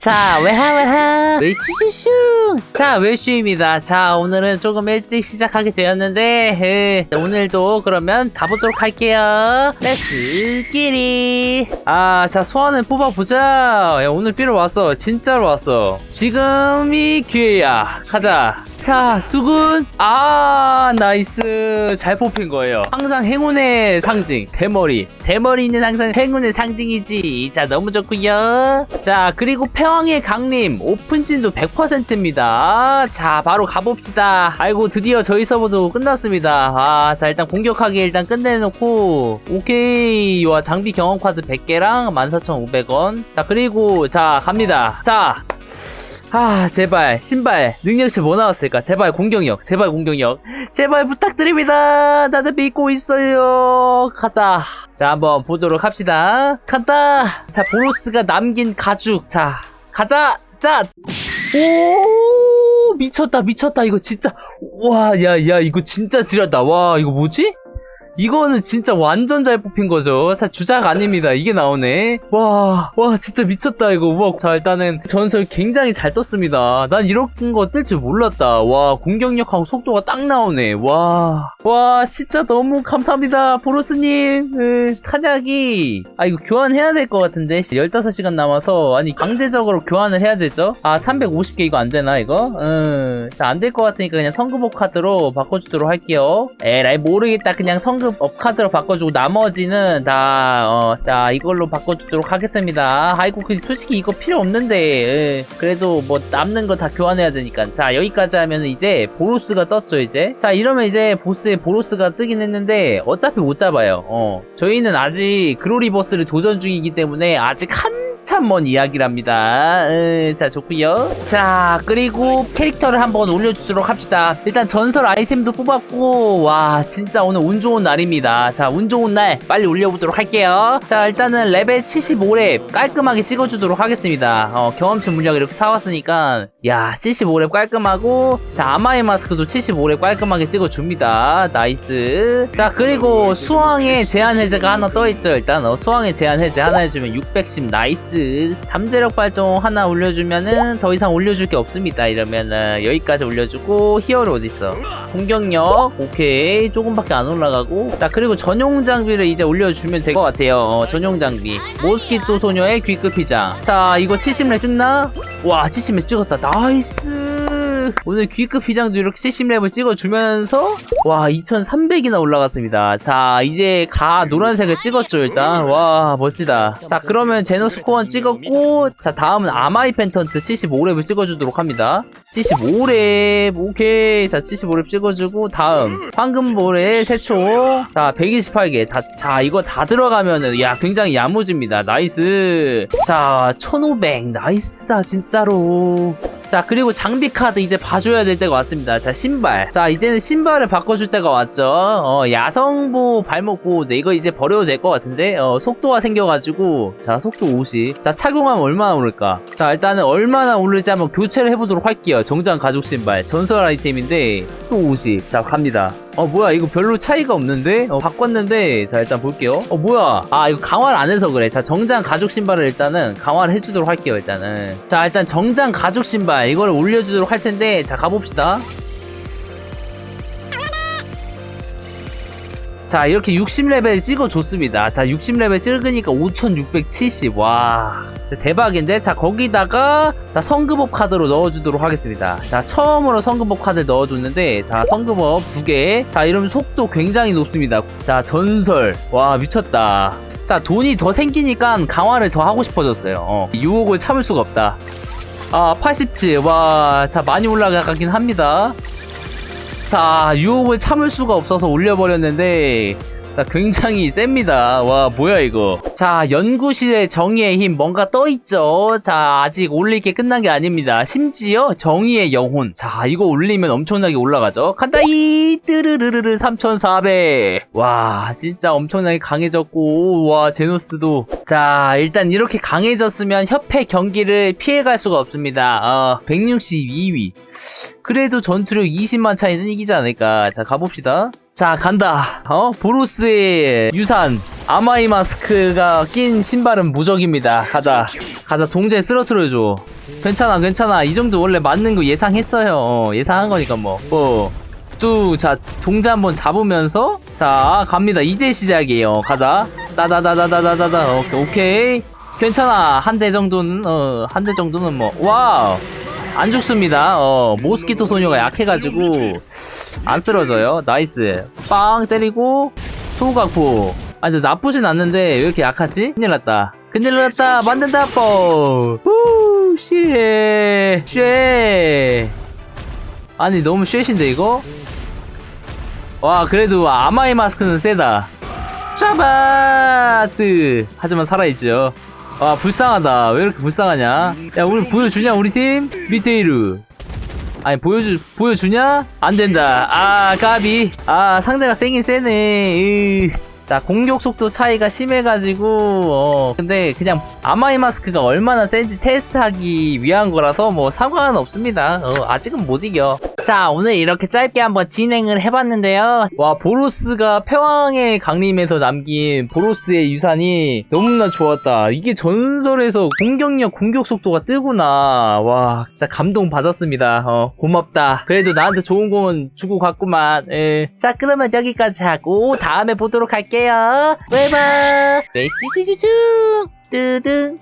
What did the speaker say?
자, 외하, 외하. 외슈슈슈. 자, 외슈입니다. 자, 오늘은 조금 일찍 시작하게 되었는데, 에, 오늘도 그러면 가보도록 할게요. 렛츠 끼리. 아, 자, 소환을 뽑아보자. 야, 오늘 삐로 왔어. 진짜로 왔어. 지금이 기회야. 가자. 자, 두근. 아, 나이스. 잘 뽑힌 거예요. 항상 행운의 상징. 대머리. 대머리는 항상 행운의 상징이지. 자, 너무 좋고요 자, 그리고 패왕의 강림. 오픈진도 100%입니다. 자, 바로 가봅시다. 아이고, 드디어 저희 서버도 끝났습니다. 아, 자, 일단 공격하기 일단 끝내놓고. 오케이. 와, 장비 경험 카드 100개랑 14,500원. 자, 그리고, 자, 갑니다. 자. 아 제발. 신발. 능력치 뭐 나왔을까? 제발 공격력. 제발 공격력. 제발 부탁드립니다. 나도 믿고 있어요. 가자. 자 한번 보도록 합시다. 간다. 자 보로스가 남긴 가죽. 자 가자. 자오 미쳤다 미쳤다. 이거 진짜. 와 야야 이거 진짜 지렸다. 와 이거 뭐지 이거는 진짜 완전 잘 뽑힌 거죠. 사실 주작 아닙니다. 이게 나오네. 와, 와, 진짜 미쳤다, 이거. 와, 자, 일단은 전설 굉장히 잘 떴습니다. 난 이런 거 뜰 줄 몰랐다. 와, 공격력하고 속도가 딱 나오네. 와, 와, 진짜 너무 감사합니다. 보로스님. 에, 탄약이. 아, 이거 교환해야 될 것 같은데. 15시간 남아서. 아니, 강제적으로 교환을 해야 되죠? 아, 350개 이거 안 되나, 이거? 음, 자, 안 될 것 같으니까 그냥 성급업 카드로 바꿔주도록 할게요. 에라이, 모르겠다. 그냥 성급 업 카드로 바꿔주고 나머지는 다, 어, 자, 이걸로 바꿔주도록 하겠습니다. 아이고, 그, 솔직히 이거 필요 없는데, 예. 그래도 뭐 남는 거 다 교환해야 되니까. 자, 여기까지 하면 이제 보로스가 떴죠, 이제. 자, 이러면 이제 보스의 보로스가 뜨긴 했는데, 어차피 못 잡아요. 어. 저희는 아직 그로리 버스를 도전 중이기 때문에 아직 한한 참 먼 이야기랍니다. 음, 자, 좋고요 자, 그리고 캐릭터를 한번 올려주도록 합시다. 일단 전설 아이템도 뽑았고, 와, 진짜 오늘 운 좋은 날입니다. 자, 운 좋은 날 빨리 올려보도록 할게요. 자, 일단은 레벨 75렙 깔끔하게 찍어주도록 하겠습니다. 어, 경험치 물량 이렇게 사왔으니까, 야, 75렙 깔끔하고, 자, 아마의 마스크도 75렙 깔끔하게 찍어줍니다. 나이스. 자, 그리고 수왕의 제한 해제가 하나 떠있죠. 일단, 어, 수왕의 제한 해제 하나 해주면 610 나이스. 잠재력 발동 하나 올려주면은 더 이상 올려줄 게 없습니다. 이러면은 여기까지 올려주고 히어로 어딨어? 공격력 오케이 조금밖에 안 올라가고 자 그리고 전용 장비를 이제 올려주면 될 것 같아요. 어, 전용 장비 모스키토 소녀의 귀급 휘장. 자 이거 70렙 찍나? 와 70렙 찍었다. 나이스. 오늘 귀급 휘장도 이렇게 70렙을 찍어주면서 와 2300이나 올라갔습니다. 자 이제 가 노란색을 찍었죠 일단. 와 멋지다. 자 그러면 제노스코어 찍었고 자 다음은 아마이 펜턴트 75렙을 찍어주도록 합니다 75렙. 오케이. 자 75렙 찍어주고 다음. 황금볼의 세초. 자 128개. 다, 자 이거 다 들어가면은 야 굉장히 야무집니다. 나이스. 자 1500 나이스다 진짜로. 자 그리고 장비 카드 이제 봐줘야 될 때가 왔습니다. 자 신발. 자 이제는 신발을 바꿔줄 때가 왔죠. 어 야성보 발목보 네, 이거 이제 버려도 될 것 같은데? 어 속도가 생겨가지고. 자 속도 50. 자 착용하면 얼마나 오를까? 자 일단은 얼마나 오를지 한번 교체를 해보도록 할게요 정장 가죽 신발. 전설 아이템인데 또 50. 자 갑니다. 어 뭐야. 이거 별로 차이가 없는데? 어 바꿨는데. 자 일단 볼게요. 어 뭐야. 아 이거 강화를 안 해서 그래. 자 정장 가죽 신발을 일단은 강화를 해주도록 할게요 일단은. 자 일단 정장 가죽 신발 이거를 올려주도록 할 텐데. 자 가봅시다. 자 이렇게 60레벨 찍어줬습니다. 자 60레벨 찍으니까 5670 와 대박인데? 자 거기다가 자 성급업 카드로 넣어주도록 하겠습니다. 자 처음으로 성급업 카드를 넣어줬는데 자 성급업 두개자 이러면 속도 굉장히 높습니다. 자 전설. 와 미쳤다. 자 돈이 더 생기니까 강화를 더 하고 싶어졌어요. 어, 유혹을 참을 수가 없다. 아 87. 와, 자 많이 올라가긴 합니다. 자 유혹을 참을 수가 없어서 올려버렸는데 자, 굉장히 셉니다. 와, 뭐야, 이거. 자, 연구실의 정의의 힘, 뭔가 떠있죠? 자, 아직 올릴 게 끝난 게 아닙니다. 심지어 정의의 영혼. 자, 이거 올리면 엄청나게 올라가죠? 간다이! 뜨르르르르 3400. 와, 진짜 엄청나게 강해졌고, 와, 제노스도. 자, 일단 이렇게 강해졌으면 협회 경기를 피해갈 수가 없습니다. 어, 162위. 그래도 전투력 20만 차이는 이기지 않을까. 자, 가봅시다. 자 간다 어 보로스의 유산 아마이 마스크가 낀 신발은 무적입니다. 가자. 가자. 동재 쓰러트려줘. 괜찮아, 괜찮아. 이 정도 원래 맞는 거 예상했어요. 어, 예상한 거니까 뭐. 뭐. 또, 자, 동자 한번 잡으면서, 자, 갑니다. 이제 시작이에요. 가자. 따다다다다다다다. 오케이, 오케이. 괜찮아. 한 대 정도는, 어, 한 대 정도는 뭐, 와우. 안 죽습니다. 어, 모스키토 소녀가 약해가지고, 안 쓰러져요. 나이스. 빵 때리고, 소각포. 아, 근데 나쁘진 않는데, 왜 이렇게 약하지? 큰일 났다. 큰일 났다. 만든다, 뽀. 후, 쉣. 쉣. 아니, 너무 쉣인데, 이거? 와, 그래도 아마이 마스크는 세다. 짜바뜨! 하지만 살아있죠. 와, 불쌍하다. 왜 이렇게 불쌍하냐? 야, 우리 보여주냐, 우리 팀? 미테이루. 아니, 보여주, 보여주냐? 안 된다. 아, 까비. 아, 상대가 세긴 세네. 으. 자, 공격 속도 차이가 심해가지고, 어, 근데 그냥 아마이 마스크가 얼마나 센지 테스트하기 위한 거라서 뭐 상관은 없습니다. 어, 아직은 못 이겨. 자, 오늘 이렇게 짧게 한번 진행을 해봤는데요. 와, 보로스가 패왕의 강림에서 남긴 보로스의 유산이 너무나 좋았다. 이게 전설에서 공격력, 공격 속도가 뜨구나. 와, 진짜 감동 받았습니다. 어, 고맙다. 그래도 나한테 좋은 건 주고 갔구만. 예. 자, 그러면 여기까지 하고 다음에 보도록 할게요. 바이바이. 메시지 주축 뜨등.